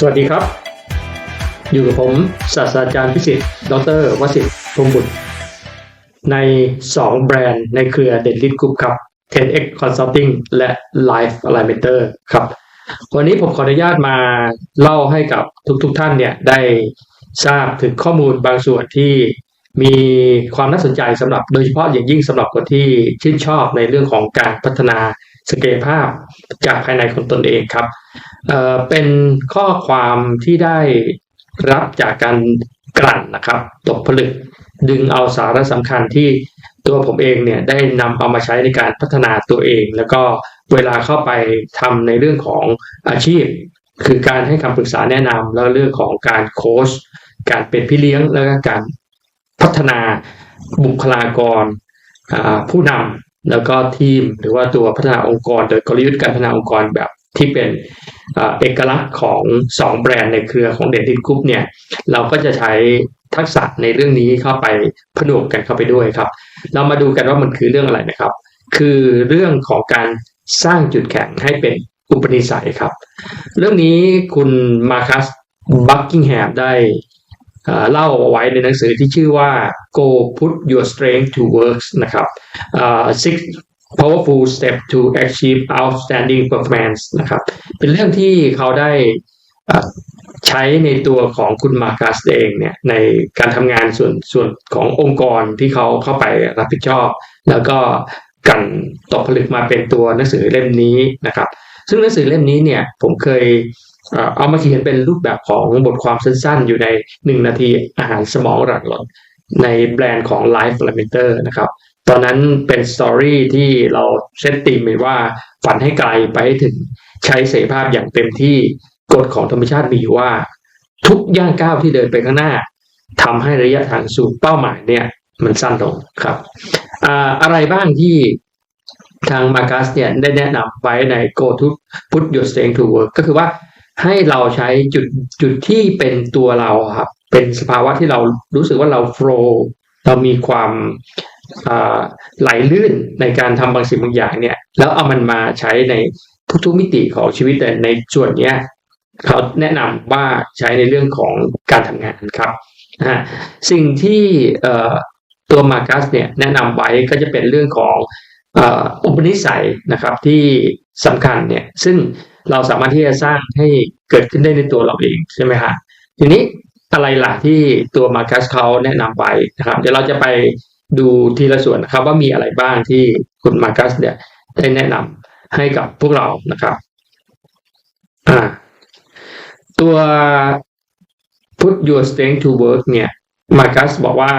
สวัสดีครับ อยู่กับผมศาสตราจารย์พิสิทธิ์ ดรวสิทธิ์พรหมบุตร ใน 2 แบรนด์ในเครือเด d ลิทกรุ๊ปครับ 10x Consulting และ Life Alimenter ครับ วันนี้ผมขออนุญาตมาเล่าให้กับทุกๆทท่านเนี่ยได้ทราบถึงข้อมูลบางส่วนที่มีความน่าสนใจสำหรับโดยเฉพาะอย่างยิ่งสำหรับคนที่ชื่นชอบในเรื่องของการพัฒนา สเกลภาพจากภายในของตนเองครับเเป็นข้อความที่ได้รับจากการกลั่นนะครับตกผลึกดึงเอาสาระสำคัญที่ตัวผมเองเนี่ยได้นำเอามาใช้ในการพัฒนาตัวเอง แล้วก็เวลาเข้าไปทำในเรื่องของอาชีพ คือการให้คำปรึกษาแนะนำแล้วเรื่องของการโค้ชการเป็นพี่เลี้ยงแล้วก็การพัฒนาบุคลากรผู้นำ แล้วก็ทีมหรือว่าตัวพัฒนาองค์กร โดยกลยุทธ์การพัฒนาองค์กรแบบที่เป็นเอกลักษณ์ของ 2 แบรนด์ในเครือของเดนทินกรุ๊ปเนี่ยเราก็จะใช้ทักษะในเรื่องนี้เข้าไปผนวกกันเข้าไปด้วยครับ เรามาดูกันว่ามันคือเรื่องอะไรนะครับ คือเรื่องของการสร้างจุดแข็งให้เป็นอุปนิสัยครับ เรื่องนี้คุณมาคัสบักกิงแฮมได้ เล่าเอาไว้ในหนังสือที่ชื่อว่า Go Put Your Strength to Work นะครับ six powerful step to achieve outstanding performance นะครับ เป็นเรื่องที่เขาได้ใช้ในตัวของคุณมาคัสเองเนี่ยในการทำงานส่วนส่วนขององค์กรที่เขาเข้าไปรับผิดชอบ แล้วก็กันตกผลึกมาเป็นตัวหนังสือเล่มนี้นะครับ ซึ่งหนังสือเล่มนี้เนี่ยผมเคย เอามาเขียนเป็นรูปแบบของบทความสั้นๆ อยู่ใน 1 นาทีอาหารสมองหลังหลอนในแบรนด์ของ Life f l a m e n t e r นะครับ ตอนนั้นเป็นสตอรี่ที่เราเซตตีมไว้ว่าฝันให้ไกลไปให้ถึงใช้เสรีภาพอย่างเต็มที่กฎของธรรมชาติมีว่า ทุกย่างก้าวที่เดินไปข้างหน้าทำให้ระยะทางสู่เป้าหมายเนี่ยมันสั้นลงครับอะไรบ้างที่ทางมาคัสเนี่ยได้แนะนำไว้ใน Go to Put Your Strength to Work ก็คือว่า ให้เราใช้จุดจุดที่เป็นตัวเราครับ เป็นสภาวะที่เรารู้สึกว่าเราโฟล์เรามีความไหลลื่นในการทำบางสิ่งบางอย่างเนี่ย แล้วเอามันมาใช้ในทุกๆมิติของชีวิตแต่ในส่วนเนี้ยเขาแนะนำว่าใช้ในเรื่องของการทำงานครับนะสิ่งที่ตัวมาคัสเนี่ยแนะนำไว้ก็จะเป็นเรื่องของอุปนิสัยนะครับที่สำคัญเนี่ยซึ่ง เราสามารถที่จะสร้างให้เกิดขึ้นได้ในตัวเราเองใช่ไหมฮะทีนี้อะไรล่ะที่ตัวมาคัสเขาแนะนำไปนะครับ เดี๋ยวเราจะไปดูทีละส่วนนะครับ ว่ามีอะไรบ้างที่คุณมาคัสเนี่ยได้แนะนำให้กับพวกเรานะครับอ่าตัว put your strength to work เนี่ยมาคัสบอกว่า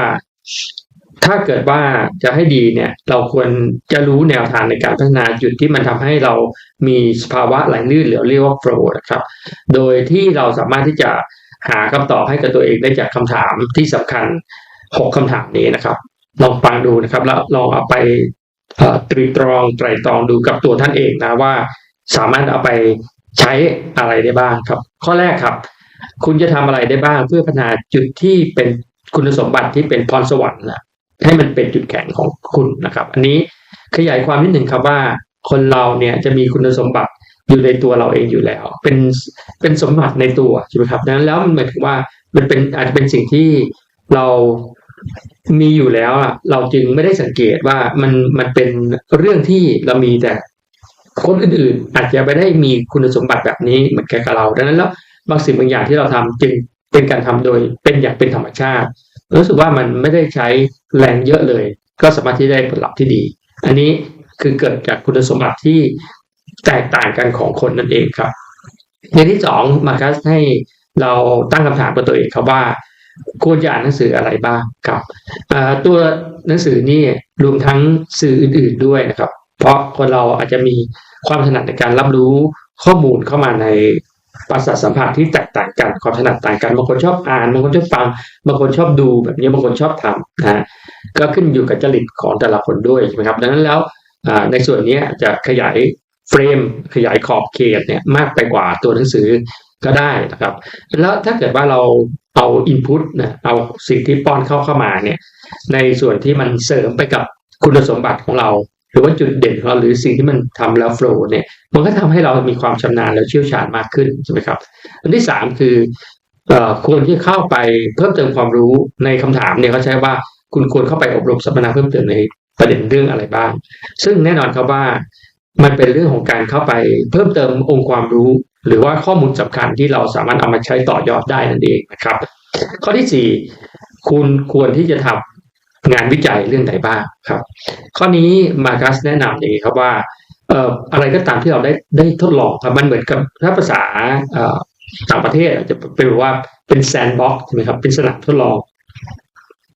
ถ้าเกิดว่าจะให้ดีเนี่ยเราควรจะรู้แนวทางในการพัฒนาจุดที่มันทำให้เรามีสภาวะไหลลื่นหรือเรียกว่า flow นะครับ โดยที่เราสามารถที่จะหาคำตอบให้กับตัวเองได้จากคำถามที่สำคัญหกคำถามนี้นะครับ ลองฟังดูนะครับ แล้วลองเอาไปตรีตรองไตรตรองดูกับตัวท่านเองนะว่า สามารถเอาไปใช้อะไรได้บ้างครับ ข้อแรกครับ คุณจะทำอะไรได้บ้างเพื่อพัฒนาจุดที่เป็นคุณสมบัติที่เป็นพรสวรรค์นะ ให้มันเป็นจุดแข็งของคุณนะครับ อันนี้ขยายความนิดหนึ่งครับว่าคนเราเนี่ยจะมีคุณสมบัติอยู่ในตัวเราเองอยู่แล้ว เป็นเป็นสมบัติในตัวใช่ไหมครับดังนั้นแล้วมันหมายถึงว่ามันเป็นอาจจะเป็นสิ่งที่เรามีอยู่แล้วเราจึงไม่ได้สังเกตว่ามันมันเป็นเรื่องที่เรามีแต่คนอื่นๆ อาจจะไม่ได้มีคุณสมบัติแบบนี้เหมือนกับเราดังนั้นแล้วบางสิ่งบางอย่างที่เราทำจึงเป็นการทำโดยเป็นอย่างเป็นธรรมชาติ รู้สึกว่ามันไม่ได้ใช้ แรงเยอะเลย ก็สามารถที่ได้ผลลัพธ์ที่ดี อันนี้คือเกิดจากคุณสมบัติที่แตกต่างกันของคนนั่นเองครับในที่สองมาคัสให้เราตั้งคำถามกับตัวเองครับว่าควรจะอ่านหนังสืออะไรบ้างครับตัวหนังสือนี่รวมทั้งสื่ออื่น ๆด้วยนะครับ เพราะคนเราอาจจะมีความถนัดในการรับรู้ข้อมูลเข้ามาใน ประสาทสัมผัสที่แตกต่างกันความถนัดต่างกันบางคนชอบอ่านบางคนชอบฟังบางคนชอบดูแบบนี้บางคนชอบทำนะก็ขึ้นอยู่กับจริตของแต่ละคนด้วยใช่ไหมครับ ดังนั้นแล้วในส่วนนี้จะขยายเฟรมขยายขอบเขตเนี่ยมากไปกว่าตัวหนังสือก็ได้นะครับ แล้วถ้าเกิดว่าเราเอาอินพุตนะเอาสิ่งที่ป้อนเข้าเข้ามาเนี่ยในส่วนที่มันเสริมไปกับคุณสมบัติของเรา หรือว่าจุดเด่นของเราหรือสิ่งที่มันทำแล้วโฟล์เนี่ยมันก็ทำให้เรามีความชำนาญและเชี่ยวชาญมากขึ้นใช่ไหมครับ อันที่สามคืออควรที่เข้าไปเพิ่มเติมความรู้ในคำถามเนี่ยเขาใช้ว่าคุณควรเข้าไปอบรมสัมมนาเพิ่มเติมในประเด็นเรื่องอะไรบ้าง ซึ่งแน่นอนครับว่ามันเป็นเรื่องของการเข้าไปเพิ่มเติมองค์ความรู้ หรือว่าข้อมูลสำคัญที่เราสามารถเอามาใช้ต่อยอดได้นั่นเองนะครับ ข้อที่สี่คุณควรที่จะทำ งานวิจัยเรื่องไหนบ้างครับ ข้อนี้มาคัสแนะนำอย่างนี้ครับว่าเอ่ออะไรก็ตามที่เราได้ได้ทดลองครับมันเหมือนกับถ้าภาษาเอ่อต่างประเทศอาจจะเป็นว่าเป็นแซนด์บ็อกซ์ใช่ไหมครับเป็นสนามทดลอง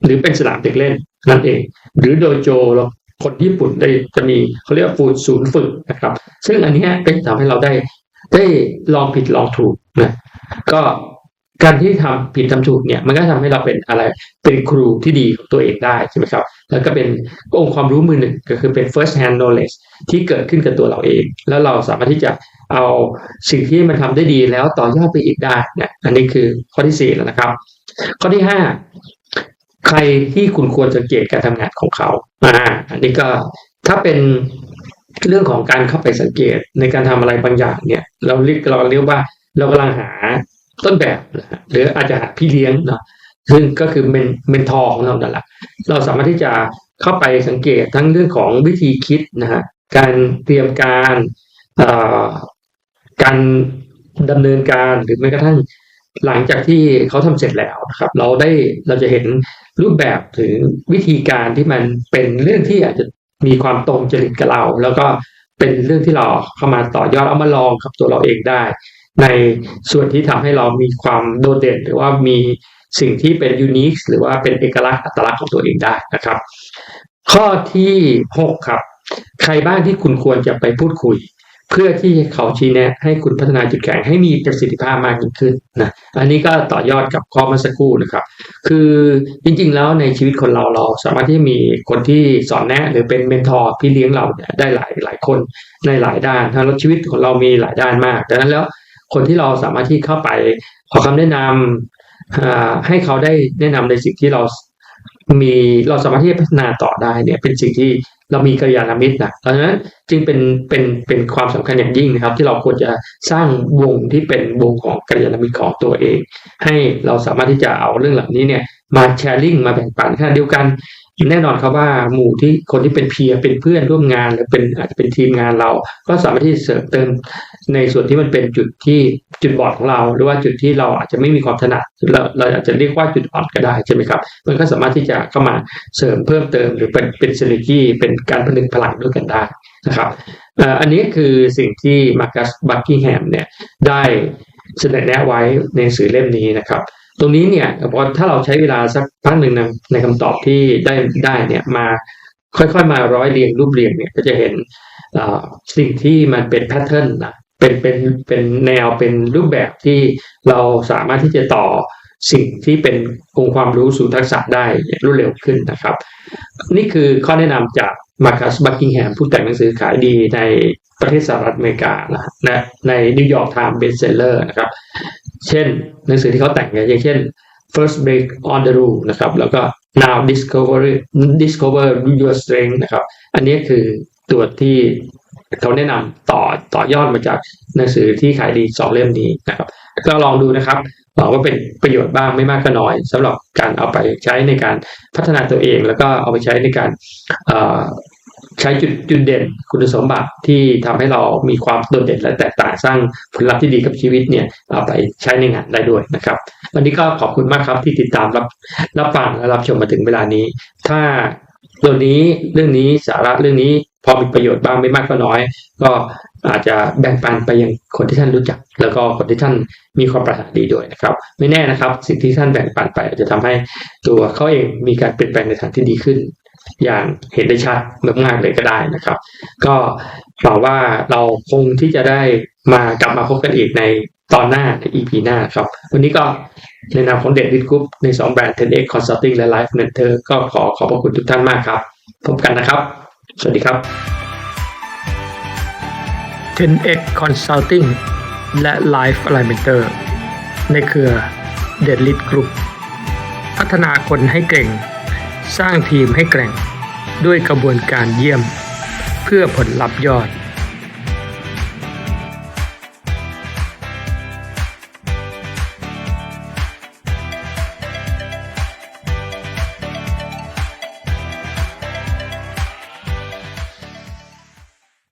หรือเป็นสนามเด็กเล่นนั่นเอง หรือโดโจเราคนญี่ปุ่นได้จะมีเขาเรียกว่าฟูดศูนย์ฝึกนะครับ ซึ่งอันนี้เป็นทำให้เราได้ได้ลองผิดลองถูกนะก็ การที่ทำผิดทำถูกเนี่ยมันก็ทำให้เราเป็นอะไรเป็นครูที่ดีของตัวเองได้ใช่ไหมครับแล้วก็เป็นองค์ความรู้มือหนึ่งก็คือเป็น first hand knowledge ที่เกิดขึ้นกับตัวเราเอง แล้วเราสามารถที่จะเอาสิ่งที่มันทำได้ดีแล้วต่อยอดไปอีกได้เนี่ยอันนี้คือข้อที่สี่แล้วนะครับ ข้อที่ห้าใครที่คุณควรสังเกตการทำงานของเขาอ่าอันนี้ก็ถ้าเป็นเรื่องของการเข้าไปสังเกตในการทำอะไรบางอย่างเนี่ย เราเรียกเราเรียกว่าเรากำลังหา ต้นแบบหรืออาจจะหาพี่เลี้ยงเนาะซึ่งก็คือเมนเมนทอร์ของเรานั่นแหละเราสามารถที่จะเข้าไปสังเกตทั้งเรื่องของวิธีคิดนะฮะการเตรียมการอ่อการดำเนินการหรือแม้กระทั่งหลังจากที่เขาทำเสร็จแล้วนะครับ เราได้เราจะเห็นรูปแบบถึงวิธีการที่มันเป็นเรื่องที่อาจจะมีความตรงจริตกับเรา แล้วก็เป็นเรื่องที่เราเข้ามาต่อยอดเอามาลองกับตัวเราเองได้ ในส่วนที่ทำให้เรามีความโดดเด่น หรือว่ามีสิ่งที่เป็นยูนิคหรือว่าเป็นเอกลักษณ์อัตลักษณ์ของตัวเองได้นะครับ ข้อที่หกครับ ใครบ้างที่คุณควรจะไปพูดคุย เพื่อที่เขาชี้แนะให้คุณพัฒนาจุดแข็งให้มีประสิทธิภาพมากยิ่งขึ้นนะอันนี้ก็ต่อยอดกับข้อเมื่อสักครู่นะครับ คือจริงๆแล้วในชีวิตคนเราเราสามารถที่มีคนที่สอนแนะ หรือเป็นเมนทอร์พี่เลี้ยงเราได้หลายหลายคนในหลายด้านทั้งชีวิตของเรามีหลายด้านมากดังนั้นแล้ว คนที่เราสามารถที่เข้าไปขอคำแนะนำอ่าให้เขาได้แนะนำในสิ่งที่เรามีเราสามารถที่จะพัฒนาต่อได้เนี่ยเป็นสิ่งที่เรามีกัลยาณมิตรนะดังนั้นจึงเป็นเป็นเป็นความสำคัญอย่างยิ่งนะครับ ที่เราควรจะสร้างวงที่เป็นวงของกัลยาณมิตรของตัวเอง ให้เราสามารถที่จะเอาเรื่องเหล่านี้เนี่ยมาแชร์ลิงมาแบ่งปันขณะเดียวกัน แน่นอนครับว่าหมู่ที่คนที่เป็นเพียเป็นเพื่อนร่วมงานหรือเป็นอาจจะเป็นทีมงานเรา ก็สามารถที่เสริมเติมในส่วนที่มันเป็นจุดที่จุดบอดของเรา หรือว่าจุดที่เราอาจจะไม่มีความถนัดเราเราอาจจะเรียกว่าจุดอ่อนก็ได้ใช่ไหมครับมันก็สามารถที่จะเข้ามาเสริมเพิ่มเติมหรือเป็นเป็นซิน e จีเป็นการผนึกพลังด้วยกันได้นะครับอันนี้คือสิ่งที่มาร์คัสบัคกิงแฮมเนี่ยได้เสนอแนะไว้ในสื่อเล่มนี้นะครับ ตรงนี้เนี่ยพอถ้าเราใช้เวลาสักพักหนึ่งนะในคำตอบที่ได้ได้เนี่ยมาค่อยๆมาร้อยเรียงรูปเรียงเนี่ยก็จะเห็นสิ่งที่มันเป็นแพทเทิร์นนะเป็นเป็นเป็นแนวเป็นรูปแบบที่เราสามารถที่จะต่อสิ่งที่เป็นองค์ความรู้สู่ทักษะได้อย่งรวดเร็วขึ้นนะครับ นี่คือข้อแนะนำจากมาร์คัสบัคกิงแฮมผู้แต่งหนังสือขายดีในประเทศสหรัฐอเมริกานะนะในนิวยอร์กไทม์เบสเซลเลอร์นะครับ เช่น หนังสือที่เขาแต่งเนี่ยอย่างเช่น first break on the rule นะครับ แล้วก็ now discover discover your strength นะครับ อันนี้คือตัวที่เขาแนะนำต่อต่อยอดมาจากหนังสือที่ขายดีสองเล่มนี้นะครับ ก็ลองดูนะครับหวังว่าเป็นประโยชน์บ้างไม่มากก็น้อยสำหรับการเอาไปใช้ในการพัฒนาตัวเอง แล้วก็เอาไปใช้ในการ ใช้จุดจุดเด่นคุณสมบัติที่ทำให้เรามีความโดดเด่นและแตกต่างสร้างผลลัพธ์ที่ดีกับชีวิตเนี่ยเอาไปใช้ในงานได้ด้วยนะครับ วันนี้ก็ขอบคุณมากครับที่ติดตามรับรับฟังและรับชมมาถึงเวลานี้ ถ้าเรื่องนี้เรื่องนี้สาระเรื่องนี้พอมีประโยชน์บ้างไม่มากก็น้อย ก็อาจจะแบ่งปันไปยังคนที่ท่านรู้จัก แล้วก็คนที่ท่านมีความปรารถนาดีด้วยนะครับ ไม่แน่นะครับ สิ่งที่ท่านแบ่งปันไปอาจจะทำให้ตัวเขาเองมีการเปลี่ยนแปลงในทางที่ดีขึ้น อย่างเห็นได้ชัดมากๆเลยก็ได้นะครับ ก็หวังว่าเราคงที่จะได้มากลับมาพบกันอีกในตอนหน้าใน EP หน้าครับ วันนี้ก็ในนามของเด็ดวิดกรุ๊ปใน 2 แบรนด์ 10x Consulting และ Life Mentor ก็ขอขอบพระคุณทุกท่านมากครับ พบกันนะครับ สวัสดีครับ 10x Consulting และ Life Alimenter ในเครือ d e a d l i t Group พัฒนาคนให้เก่ง สร้างทีมให้แกร่งด้วยกระบวนการเยี่ยม เพื่อผลลัพธ์ยอด